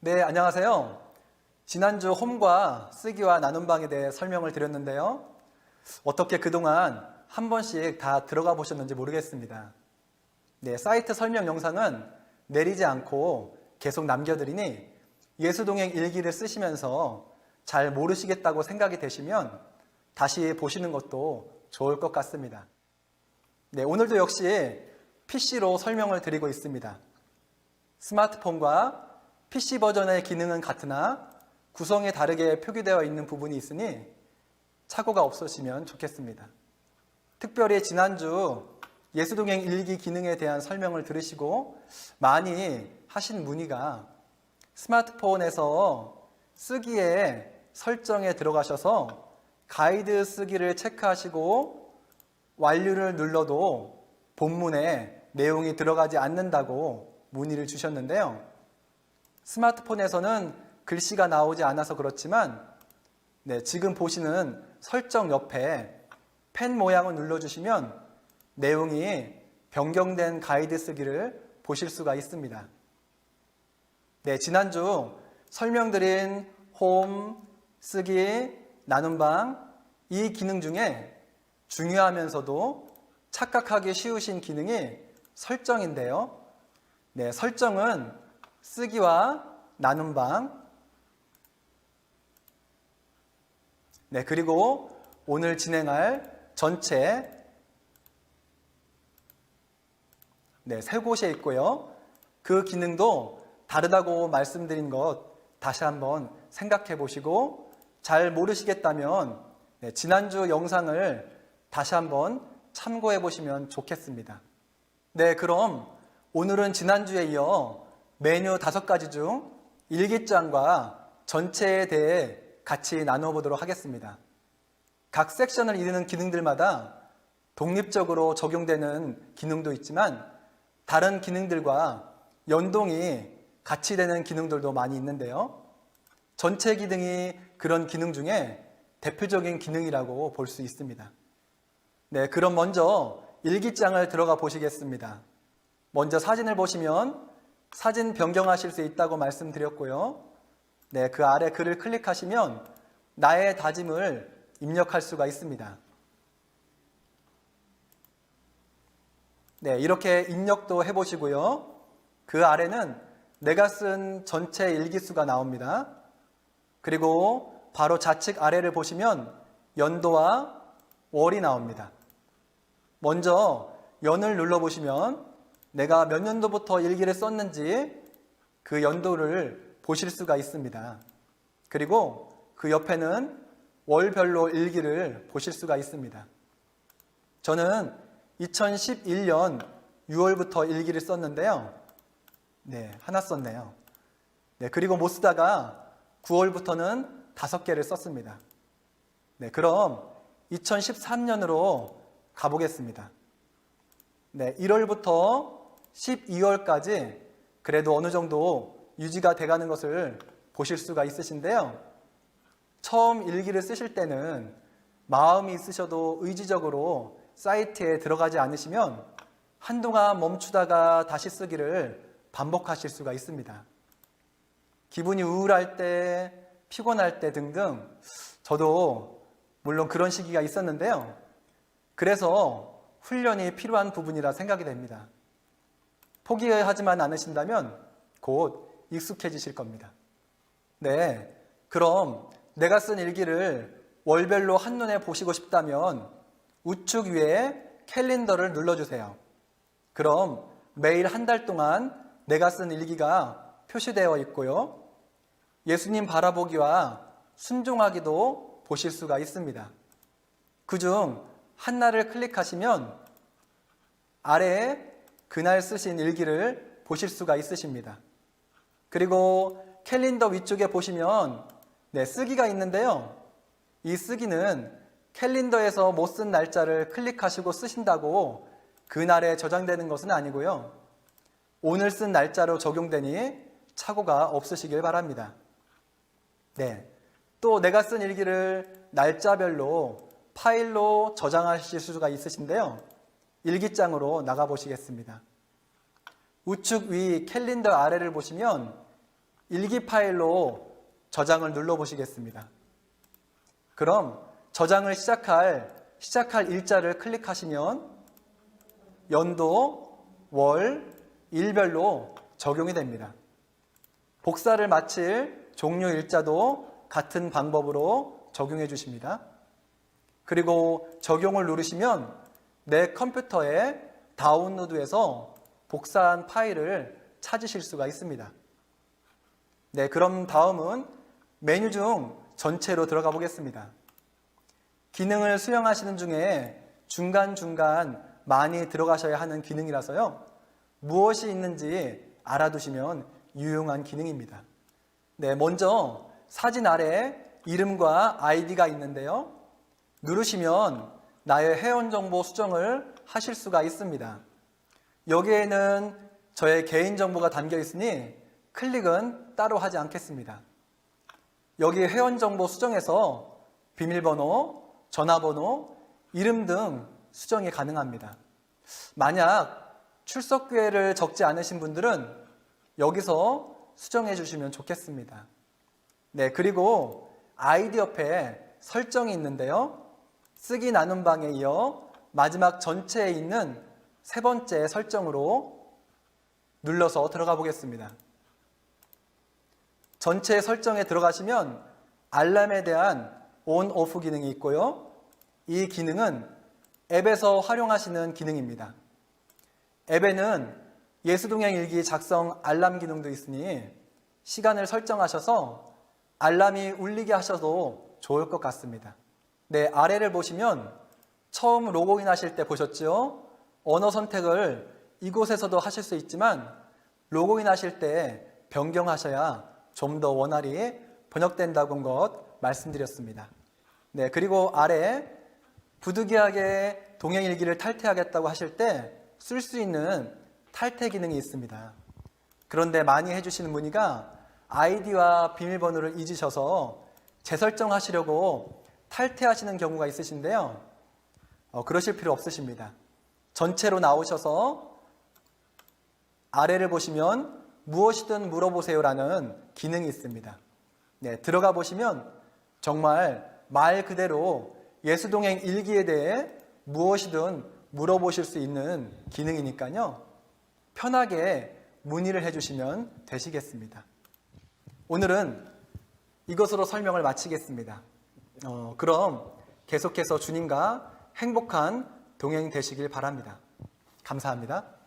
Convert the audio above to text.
네, 안녕하세요. 지난주 홈과 쓰기와 나눔방에 대해 설명을 드렸는데요. 어떻게 그동안 한 번씩 다 들어가 보셨는지 모르겠습니다. 네, 사이트 설명 영상은 내리지 않고 계속 남겨드리니 예수동행 일기를 쓰시면서 잘 모르시겠다고 생각이 되시면 다시 보시는 것도 좋을 것 같습니다. 네, 오늘도 역시 PC로 설명을 드리고 있습니다. 스마트폰과 PC 버전의 기능은 같으나 구성이 다르게 표기되어 있는 부분이 있으니 착오가 없으시면 좋겠습니다. 특별히 지난주 예수동행 일기 기능에 대한 설명을 들으시고 많이 하신 문의가 스마트폰에서 쓰기에 설정에 들어가셔서 가이드 쓰기를 체크하시고 완료를 눌러도 본문에 내용이 들어가지 않는다고 문의를 주셨는데요. 스마트폰에서는 글씨가 나오지 않아서 그렇지만 네, 지금 보시는 설정 옆에 펜 모양을 눌러주시면 내용이 변경된 가이드 쓰기를 보실 수가 있습니다. 네, 지난주 설명드린 홈, 쓰기, 나눔방 이 기능 중에 중요하면서도 착각하기 쉬우신 기능이 설정인데요. 네, 설정은 쓰기와 나눔방 네, 그리고 오늘 진행할 전체 네, 세 곳에 있고요. 그 기능도 다르다고 말씀드린 것 다시 한번 생각해 보시고 잘 모르시겠다면 네, 지난주 영상을 다시 한번 참고해 보시면 좋겠습니다. 네, 그럼 오늘은 지난주에 이어 메뉴 다섯 가지 중 일기장과 전체에 대해 같이 나누어 보도록 하겠습니다. 각 섹션을 이루는 기능들마다 독립적으로 적용되는 기능도 있지만 다른 기능들과 연동이 같이 되는 기능들도 많이 있는데요. 전체 기능이 그런 기능 중에 대표적인 기능이라고 볼 수 있습니다. 네, 그럼 먼저 일기장을 들어가 보시겠습니다. 먼저 사진을 보시면 사진 변경하실 수 있다고 말씀드렸고요. 네, 그 아래 글을 클릭하시면 나의 다짐을 입력할 수가 있습니다. 네, 이렇게 입력도 해보시고요. 그 아래는 내가 쓴 전체 일기수가 나옵니다. 그리고 바로 좌측 아래를 보시면 연도와 월이 나옵니다. 먼저 연을 눌러보시면 내가 몇 년도부터 일기를 썼는지 그 연도를 보실 수가 있습니다. 그리고 그 옆에는 월별로 일기를 보실 수가 있습니다. 저는 2011년 6월부터 일기를 썼는데요. 네, 하나 썼네요. 네, 그리고 못 쓰다가 9월부터는 다섯 개를 썼습니다. 네, 그럼 2013년으로 가보겠습니다. 네, 1월부터 12월까지 그래도 어느 정도 유지가 돼가는 것을 보실 수가 있으신데요. 처음 일기를 쓰실 때는 마음이 있으셔도 의지적으로 사이트에 들어가지 않으시면 한동안 멈추다가 다시 쓰기를 반복하실 수가 있습니다. 기분이 우울할 때, 피곤할 때 등등 저도 물론 그런 시기가 있었는데요. 그래서 훈련이 필요한 부분이라 생각이 됩니다. 포기하지만 않으신다면 곧 익숙해지실 겁니다. 네. 그럼 내가 쓴 일기를 월별로 한눈에 보시고 싶다면 우측 위에 캘린더를 눌러주세요. 그럼 매일 한 달 동안 내가 쓴 일기가 표시되어 있고요. 예수님 바라보기와 순종하기도 보실 수가 있습니다. 그 중 한날을 클릭하시면 아래에 그날 쓰신 일기를 보실 수가 있으십니다. 그리고 캘린더 위쪽에 보시면 네, 쓰기가 있는데요. 이 쓰기는 캘린더에서 못 쓴 날짜를 클릭하시고 쓰신다고 그날에 저장되는 것은 아니고요. 오늘 쓴 날짜로 적용되니 착오가 없으시길 바랍니다. 네. 또 내가 쓴 일기를 날짜별로 파일로 저장하실 수가 있으신데요. 일기장으로 나가 보시겠습니다. 우측 위 캘린더 아래를 보시면 일기 파일로 저장을 눌러 보시겠습니다. 그럼 저장을 시작할 시작할 일자를 클릭하시면 연도, 월, 일별로 적용이 됩니다. 복사를 마칠 종료 일자도 같은 방법으로 적용해 주십니다. 그리고 적용을 누르시면 내 컴퓨터에 다운로드해서 복사한 파일을 찾으실 수가 있습니다. 네, 그럼 다음은 메뉴 중 전체로 들어가 보겠습니다. 기능을 수령하시는 중에 중간중간 많이 들어가셔야 하는 기능이라서요. 무엇이 있는지 알아두시면 유용한 기능입니다. 네, 먼저 사진 아래 이름과 아이디가 있는데요. 누르시면 나의 회원 정보 수정을 하실 수가 있습니다. 여기에는 저의 개인 정보가 담겨 있으니 클릭은 따로 하지 않겠습니다. 여기 회원 정보 수정에서 비밀번호, 전화번호, 이름 등 수정이 가능합니다. 만약 출석 기회를 적지 않으신 분들은 여기서 수정해 주시면 좋겠습니다. 네, 그리고 아이디 옆에 설정이 있는데요. 쓰기 나눈 방에 이어 마지막 전체에 있는 세 번째 설정으로 눌러서 들어가 보겠습니다. 전체 설정에 들어가시면 알람에 대한 온, 오프 기능이 있고요. 이 기능은 앱에서 활용하시는 기능입니다. 앱에는 예수동행 일기 작성 알람 기능도 있으니 시간을 설정하셔서 알람이 울리게 하셔도 좋을 것 같습니다. 네, 아래를 보시면 처음 로그인 하실 때 보셨죠? 언어 선택을 이곳에서도 하실 수 있지만 로그인 하실 때 변경하셔야 좀 더 원활히 번역된다고 것 말씀드렸습니다. 네, 그리고 아래 부득이하게 동행일기를 탈퇴하겠다고 하실 때 쓸 수 있는 탈퇴 기능이 있습니다. 그런데 많이 해주시는 문의가 아이디와 비밀번호를 잊으셔서 재설정하시려고 탈퇴하시는 경우가 있으신데요. 어, 그러실 필요 없으십니다. 전체로 나오셔서 아래를 보시면 무엇이든 물어보세요라는 기능이 있습니다. 네, 들어가 보시면 정말 말 그대로 예수동행 일기에 대해 무엇이든 물어보실 수 있는 기능이니까요. 편하게 문의를 해주시면 되시겠습니다. 오늘은 이것으로 설명을 마치겠습니다. 어, 그럼 계속해서 주님과 행복한 동행 되시길 바랍니다. 감사합니다.